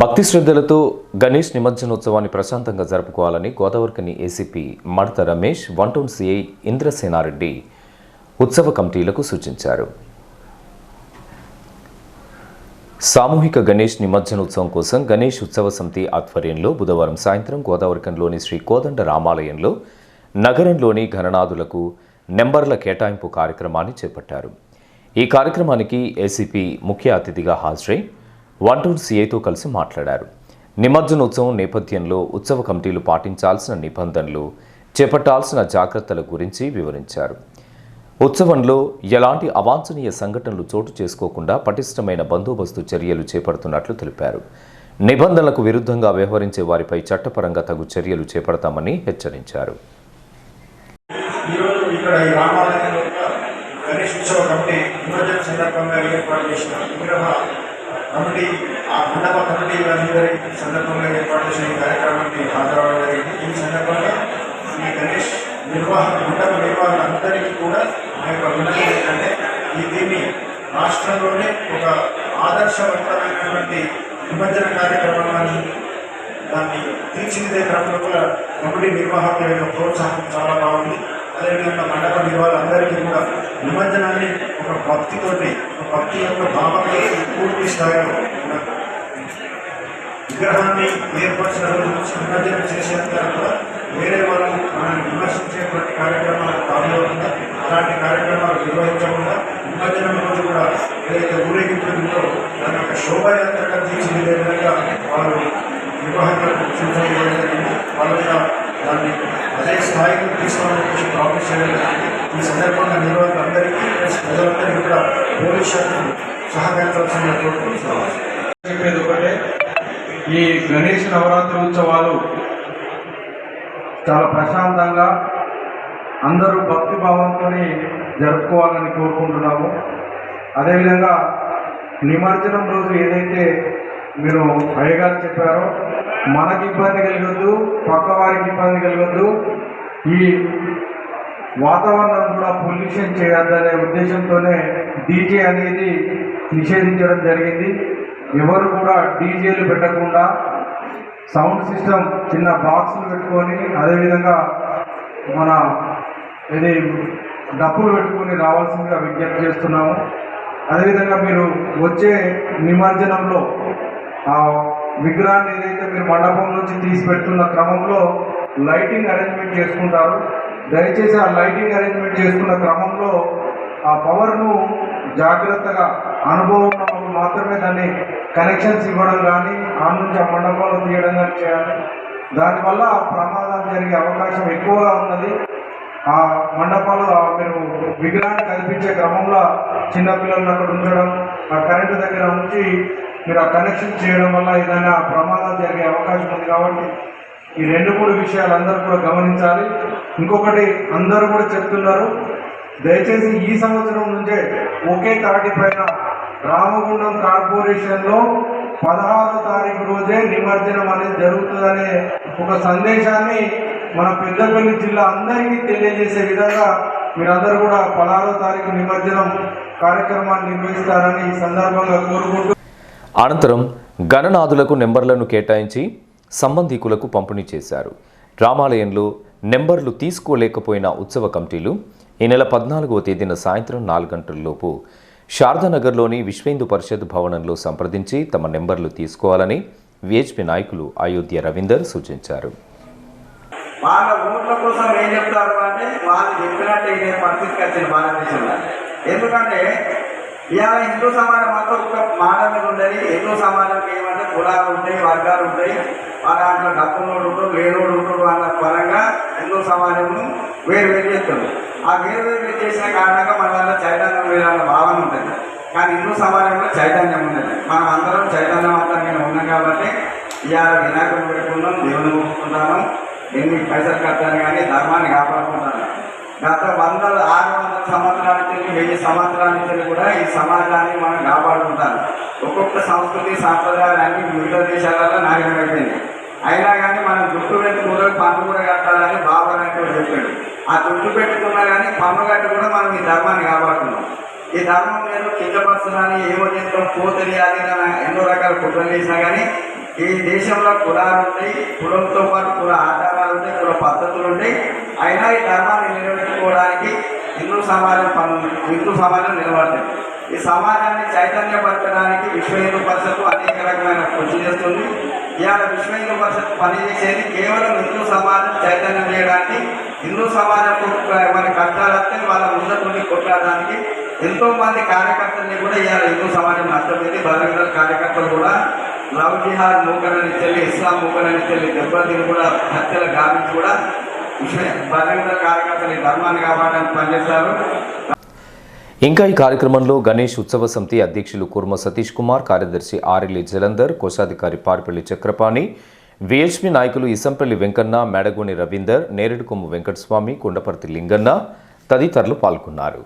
భక్తి శ్రద్ధలతో గణేష్ నిమజ్జనోత్సవాన్ని ప్రశాంతంగా జరుపుకోవాలని Godavarikhani ACP Madatha Ramesh one town CI Indrasena Reddy ఉత్సవ కమిటీలకు సూచించారు. సామూహిక గణేష్ నిమజ్జనోత్సవం కోసం గణేష్ ఉత్సవ సమితి ఆధ్వర్యంలో బుధవారం సాయంత్రం గోదావరికంలోని శ్రీ కోదండ రామాలయంలో నగరంలోని ఘననాథులకు నెంబర్ల కేటాయింపు కార్యక్రమాన్ని చేపట్టారు. ఈ కార్యక్రమానికి ఏసీపీ ముఖ్య అతిథిగా హాజరై వన్ సీఐతో కలిసి మాట్లాడారు. నిమజ్జనోత్సవం నేపథ్యంలో ఉత్సవ కమిటీలు పాటించాల్సిన నిబంధనలు చేపట్టాల్సిన జాగ్రత్తల గురించి వివరించారు. ఉత్సవంలో ఎలాంటి అవాంఛనీయ సంఘటనలు చోటు చేసుకోకుండా పటిష్టమైన బందోబస్తు చర్యలు చేపడుతున్నట్లు తెలిపారు. నిబంధనలకు విరుద్ధంగా వ్యవహరించే వారిపై చట్టపరంగా తగు చర్యలు చేపడతామని హెచ్చరించారు. ఈరోజు ఇక్కడ గణేష్ ఉత్సవ కమిటీ సందర్భంగా ఏర్పాటు చేసిన విగ్రహ కమిటీ ఆ మండప కమిటీ అందరి సందర్భంగా ఏర్పాటు చేసిన ఈ కార్యక్రమానికి హాజరవడం జరిగింది. ఈ సందర్భంగా ఈ గణేష్ నిర్వాహక మండప నిర్వాహకులందరికీ కూడా మా యొక్క విన్నపం ఏంటంటే ఈ దీన్ని రాష్ట్రంలోనే ఒక ఆదర్శవంతమైనటువంటి నిమజ్జన కార్యక్రమాన్ని దాన్ని తీర్చిదిద్దే క్రమంలో కూడా కమిటీ నిర్వాహకుల యొక్క ప్రోత్సాహం చాలా బాగుంది. అదేవిధంగా మండప నిర్వాహకులందరికీ కూడా నిమజ్జనాన్ని ఒక భక్తితోటి భక్తి యొక్క భావంతో పూర్తి స్థాయిలో విగ్రహాన్ని ఏర్పరిచిన రోజు నిమజ్జనం చేసేంత కూడా వేరే వాళ్ళు మనల్ని విమర్శించేటువంటి కార్యక్రమాలు కాకుండా అలాంటి కార్యక్రమాలు నిర్వహించకుండా నిమజ్జనం రోజు కూడా ఏదైతే ఊరేగింపుందో దాని యొక్క శోభాయాత్రగా తీర్చిదిద్దే విధంగా వారు నిర్వహణకు సూచన జరిగింది వాళ్ళ కూడా దాన్ని అదే స్థాయికి తీసుకోవాలని ప్రామిస్ చేయడం జరిగింది. ఈ సందర్భంగా నిర్వాహకులందరికీ ప్రజలందరికీ కూడా పోలీస్ సహకరించాల్సిన చెప్పేది ఒకటే ఈ గణేష్ నవరాత్రి ఉత్సవాలు చాలా ప్రశాంతంగా అందరూ భక్తి భావంతో జరుపుకోవాలని కోరుకుంటున్నాము. అదేవిధంగా నిమజ్జనం రోజు ఏదైతే మీరు అయ్యగారు చెప్పారో మనకి ఇబ్బంది కలగద్దు పక్క వారికి ఇబ్బంది కలగద్దు ఈ వాతావరణం కూడా పొల్యూషన్ చేయాలనే ఉద్దేశంతోనే డీజే అనేది నిషేధించడం జరిగింది. ఎవరు కూడా డీజేలు పెట్టకుండా సౌండ్ సిస్టమ్ చిన్న బాక్సులు పెట్టుకొని అదేవిధంగా మన ఇది డప్పులు పెట్టుకొని రావాల్సిందిగా విజ్ఞప్తి చేస్తున్నాము. అదేవిధంగా మీరు వచ్చే నిమజ్జనంలో ఆ విగ్రహాన్ని ఏదైతే మీరు మండపం నుంచి తీసి పెడుతున్న క్రమంలో లైటింగ్ అరేంజ్మెంట్ చేసుకుంటారు. దయచేసి ఆ లైటింగ్ అరేంజ్మెంట్ చేసుకున్న క్రమంలో ఆ పవర్ను జాగ్రత్తగా అనుభవం మాత్రమే దాన్ని కనెక్షన్స్ ఇవ్వడం కానీ ఆ నుంచి ఆ మండపాలు తీయడం కానీ చేయాలి. దానివల్ల ప్రమాదాలు జరిగే అవకాశం ఎక్కువగా ఉన్నది. ఆ మండపాలు మీరు విగ్రహాన్ని కల్పించే క్రమంలో చిన్నపిల్లలను అక్కడ ఉంచడం ఆ కరెంటు దగ్గర ఉంచి మీరు ఆ కనెక్షన్ చేయడం వల్ల ఏదైనా ప్రమాదం జరిగే అవకాశం ఉంది కాబట్టి ఈ రెండు మూడు విషయాలు అందరూ కూడా గమనించాలి. ఇంకొకటి అందరూ కూడా చెప్తున్నారు. దయచేసి ఈ సంవత్సరం నుంచే ఒకే తాటి పైన రామగుండం కార్పొరేషన్లో పదహారో తారీఖు రోజే నిమజ్జనం అనేది జరుగుతుందనే ఒక సందేశాన్ని మన పెద్దపల్లి జిల్లా అందరికీ తెలియజేసే విధంగా మీరందరూ కూడా పదహారో తారీఖు నిమజ్జనం కార్యక్రమాన్ని నిర్వహిస్తారని ఈ సందర్భంగా కోరుకుంటూ అనంతరం గణనాథులకు నెంబర్లను కేటాయించి సంబంధికులకు పంపిణీ చేశారు. రామాలయంలో నెంబర్లు తీసుకోలేకపోయిన ఉత్సవ కమిటీలు ఈ నెల పద్నాలుగవ తేదీన సాయంత్రం నాలుగు గంటలలోపు శారదానగర్లోని విశ్వ పరిషత్ భవనంలో సంప్రదించి తమ నెంబర్లు తీసుకోవాలని విహెచ్పి నాయకులు అయోధ్య రవీందర్ సూచించారు. వాళ్ళ ఓట్ల కోసం ఏం చెప్తారు అంటే వాళ్ళు చెప్పినట్టు పరిస్థితికి వచ్చింది భారతదేశంలో. ఎందుకంటే ఇవాళ హిందూ సమాజం మాత్రం ఒక మాట మీద ఉండేది హిందూ సమాజం ఏమంటే కులాలు ఉంటాయి వర్గాలు ఉంటాయి. వాళ్ళ దాంట్లో డబ్బునోడు ఉంటారు లేనోడు ఉంటారు వాళ్ళ పరంగా హిందూ సమాజము వేరు వేరు చేస్తారు ఆ వేరు వేరు చేసిన కారణంగా మన దాంట్లో చైతన్యం లేదన్న భావన ఉంటుంది. కానీ హిందూ సమాజంలో చైతన్యం ఉన్నది మనం అందరం చైతన్యవంతంగా ఉన్నాం కాబట్టి ఇవాళ వినాయకుడు పెట్టుకున్నాం దేవుని మొక్కుకుంటాము ఎన్ని పైసలు కట్టాను కానీ ధర్మాన్ని కాపాడుకుంటాను గత వందల ఆరు వందల సంవత్సరాల నుంచి వెయ్యి సంవత్సరాల నుంచి కూడా ఈ సమాజాన్ని మనం కాపాడుకుంటాను ఒక్కొక్క సంస్కృతి సాంప్రదాయాలు అన్ని వివిధ దేశాలలో నాశనమైపోయింది అయినా కానీ మనం జుట్టు పెట్టుకుంటే పన్ను కూడా కట్టాలని బాబా అనేటువంటి చెప్పాడు. ఆ జుట్టు పెట్టుకున్నా కానీ పన్ను కట్టి కూడా మనం ఈ ధర్మాన్ని కాపాడుతున్నాం. ఈ ధర్మం నేను కించపరచునని ఏమో చేస్తాం పోతరి అది అని ఎన్నో రకాల కుట్రలు చేసినా కానీ ఈ దేశంలో కులాలు ఉంటాయి కులంతో పాటు కుల ఆచారాలు ఉన్నాయి కుల పద్ధతులు ఉన్నాయి అయినా ఈ ధర్మాన్ని నిలబెట్టుకోవడానికి హిందూ సమాజం పనులు హిందూ సమాజం నిలబడుతుంది. ఈ సమాజాన్ని చైతన్యపరచడానికి విశ్వ హిందూ పరిషత్తు అనేక రకమైన కృషి చేస్తుంది. ఇవాళ విశ్వ హిందూ పరిషత్ పనిచేసేది కేవలం హిందూ సమాజం చైతన్యం చేయడానికి హిందూ సమాజం మన కష్టాలు వస్తే వాళ్ళ ముందుకుండి కొట్లాడడానికి ఎంతో మంది కార్యకర్తల్ని కూడా ఇవాళ హిందూ సమాజం నష్టపోయింది. బలగల కార్యకర్తలు కూడా లవ్ జిహాద్ మూకనని చెల్లి ఇస్లాం మూకనని చెల్లి దెబ్బతిని కూడా హత్యలు గామించి కూడా విశ్వ కార్యకర్తలు ధర్మాన్ని కాపాడడానికి పనిచేస్తారు ఇంకా ఈ కార్యక్రమంలో గణేష్ ఉత్సవ సమితి అధ్యక్షులు కుర్మ సతీష్ కుమార్ కార్యదర్శి ఆర్ఎల్ఈ జలందర్ కోశాధికారి పారిపల్లి చక్రపాణి విహెచ్పి నాయకులు ఇసంపల్లి వెంకన్న మేడగోని రవీందర్ నేరేడుకొమ్ము వెంకటస్వామి కొండపర్తి లింగన్న తదితరులు పాల్గొన్నారు.